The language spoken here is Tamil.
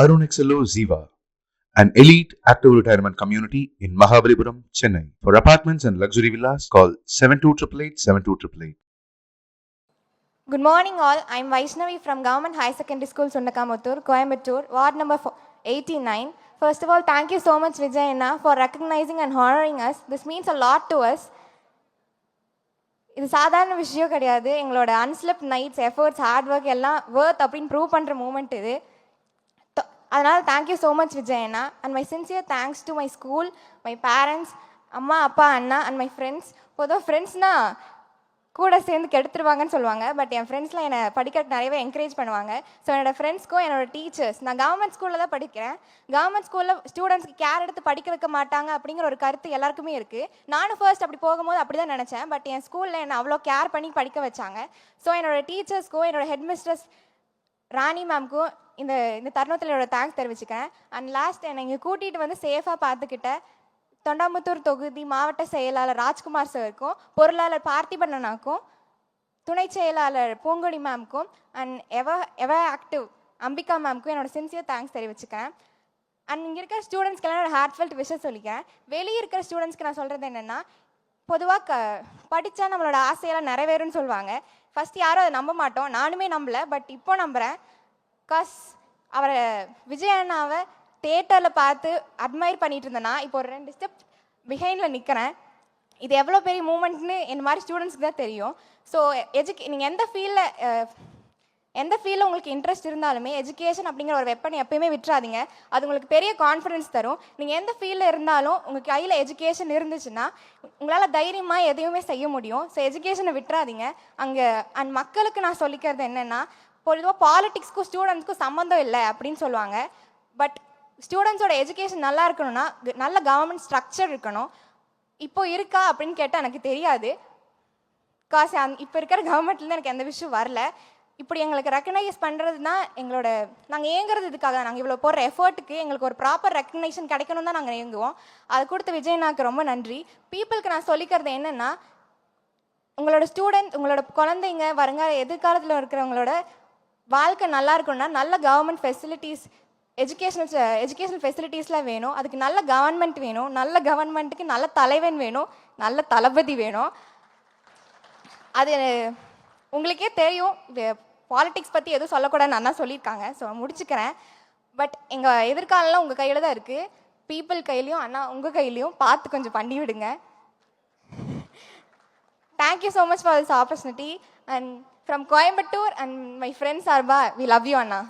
Arun XLO Ziva, an elite active retirement community in Mahabalipuram, Chennai. For apartments and luxury villas, call 7288 72888. Good morning, all. I'm Vaishnavi from Government High Secondary School, Sundakamutur, Coimbatore, Ward number fo- 89. First of all, thank you so much, Vijayana, for recognizing and honoring us. This means a lot to us. இது சாதாரண விஷயம் கிடையாது எங்களோட unslept nights efforts hard work எல்லாம் வேர்த் அப்படின்னு ப்ரூவ் பண்ணுற மூமெண்ட் இது த- அதனால் thank you so much விஜயண்ணா and my sincere thanks to my school my parents அம்மா அப்பா அண்ணா அண்ட் மை ஃப்ரெண்ட்ஸ் பொதுவாக ஃப்ரெண்ட்ஸ்னால் கூட சேர்ந்து கெடுத்துருவாங்கன்னு சொல்லுவாங்க. பட் என் ஃப்ரெண்ட்ஸ்லாம் என்னை படிக்கிறதுக்கு நிறையவே என்கரேஜ் பண்ணுவாங்க. ஸோ என்னோடய ஃப்ரெண்ட்ஸ்க்கும் என்னோட டீச்சர்ஸ் நான் கவர்மெண்ட் ஸ்கூலில் தான் படிக்கிறேன். கவர்மெண்ட் ஸ்கூலில் ஸ்டூடெண்ட்ஸ்க்கு கேர் எடுத்து படிக்க வைக்க மாட்டாங்க அப்படிங்கிற ஒரு கருத்து எல்லாருக்குமே இருக்குது நானும் ஃபர்ஸ்ட் அப்படி போகும்போது அப்படி தான் நினச்சேன். பட் என் ஸ்கூலில் என்னை அவ்வளோ கேர் பண்ணி படிக்க வச்சாங்க. ஸோ என்னோட டீச்சர்ஸ்க்கும் என்னோட ஹெட் மிஸ்ட்ரஸ் ராணி மேம்க்கும் இந்த இந்த தருணத்தில் என்னோட தேங்க்ஸ் தெரிவிச்சுக்கிறேன். அண்ட் லாஸ்ட் என்னை இங்கே கூட்டிகிட்டு வந்து சேஃபாக பார்த்துக்கிட்ட தொண்டாமுத்தூர் தொகுதி மாவட்ட செயலாளர் ராஜ்குமார் சாருக்கும் பொருளாளர் பார்த்திபண்ணனாக்கும் துணை செயலாளர் பூங்கொடி மேம்க்கும் அண்ட் எவ எவ ஆக்டிவ் அம்பிகா மேம்க்கும் என்னோட சின்சியர் தேங்க்ஸ் தெரிவிச்சுக்கிறேன். அண்ட் இங்கே இருக்கிற ஸ்டூடெண்ட்ஸ்க்கெல்லாம் என்னோட ஹார்ட்ஃபெல்ட் விஷயம் சொல்லிக்கிறேன். வெளியே இருக்கிற ஸ்டூடெண்ட்ஸ்க்கு நான் சொல்கிறது என்னென்னா பொதுவாக க படித்தா நம்மளோட ஆசையெல்லாம் நிறைவேறும்னு சொல்லுவாங்க. ஃபஸ்ட் யாரும் அதை நம்ப மாட்டோம். நானுமே நம்பல. பட் இப்போ நம்புகிறேன் காஸ் அவரை விஜய் அண்ணாவை தேட்டரில் பார்த்து அட்மையர் பண்ணிட்டு இருந்தேன்னா இப்போ ஒரு ரெண்டு ஸ்டெப் பிஹைண்டில் நிற்கிறேன் இது எவ்வளோ பெரிய மூமெண்ட்னு இந்த மாதிரி ஸ்டூடெண்ட்ஸ்க்கு தான் தெரியும். ஸோ எஜுகே நீங்கள் எந்த ஃபீல்டில் எந்த ஃபீல்டில் உங்களுக்கு இன்ட்ரெஸ்ட் இருந்தாலுமே எஜுகேஷன் அப்படிங்கிற ஒரு வெப்பனை எப்பயுமே விட்டுறாதீங்க. அது உங்களுக்கு பெரிய கான்ஃபிடன்ஸ் தரும். நீங்கள் எந்த ஃபீல்டில் இருந்தாலும் உங்கள் கையில் எஜுகேஷன் இருந்துச்சுன்னா உங்களால் தைரியமாக எதையுமே செய்ய முடியும். ஸோ எஜுகேஷனை விட்டுறாதீங்க. அங்கே அண்ட் மக்களுக்கு நான் சொல்லிக்கிறது என்னென்னா பொதுவாக பாலிடிக்ஸ்க்கும் ஸ்டூடெண்ட்ஸ்க்கும் சம்மந்தம் இல்லை அப்படின்னு சொல்லுவாங்க. பட் ஸ்டூடெண்ட்ஸோட எஜுகேஷன் நல்லா இருக்கணும்னா நல்ல கவர்மெண்ட் ஸ்ட்ரக்சர் இருக்கணும். இப்போ இருக்கா அப்படின்னு கேட்டால் எனக்கு தெரியாது. காசு அந் இப்போ இருக்கிற கவர்மெண்ட்லேருந்து எனக்கு எந்த விஷயம் வரல. இப்படி எங்களுக்கு ரெக்கனைஸ் பண்ணுறது தான் எங்களோட நாங்கள் ஏங்குறது இதுக்காக நாங்கள் இவ்வளோ போடுற எஃபர்ட்டுக்கு எங்களுக்கு ஒரு ப்ராப்பர் ரெக்கக்னேஷன் கிடைக்கணும் தான் நாங்கள் ஏங்குவோம் அது கொடுத்த விஜயனாக்கு ரொம்ப நன்றி. பீப்புளுக்கு நான் சொல்லிக்கிறது என்னென்னா உங்களோட ஸ்டூடெண்ட் உங்களோட குழந்தைங்க வருங்கால எதிர்காலத்தில் இருக்கிறவங்களோட வாழ்க்கை நல்லா இருக்கணும்னா நல்ல கவர்மெண்ட் ஃபெசிலிட்டிஸ் எஜுகேஷனல் எஜுகேஷனல் ஃபெசிலிட்டிஸ்லாம் வேணும். அதுக்கு நல்ல கவர்மெண்ட் வேணும். நல்ல கவர்மெண்ட்டுக்கு நல்ல தலைவன் வேணும். நல்ல தளபதி வேணும். அது உங்களுக்கே தெரியும். பாலிடிக்ஸ் பற்றி எதுவும் சொல்லக்கூடாதுன்னு அண்ணா சொல்லியிருக்காங்க. ஸோ முடிச்சுக்கிறேன். பட் எங்கள் எதிர்காலம்லாம் உங்கள் கையில் தான் இருக்குது பீப்புள் கையிலையும் அண்ணா உங்கள் கையிலையும் பார்த்து கொஞ்சம் பண்ணி விடுங்க. Thank you so much for this opportunity and from Coimbatore and my friends Arbaugh we love you Anna.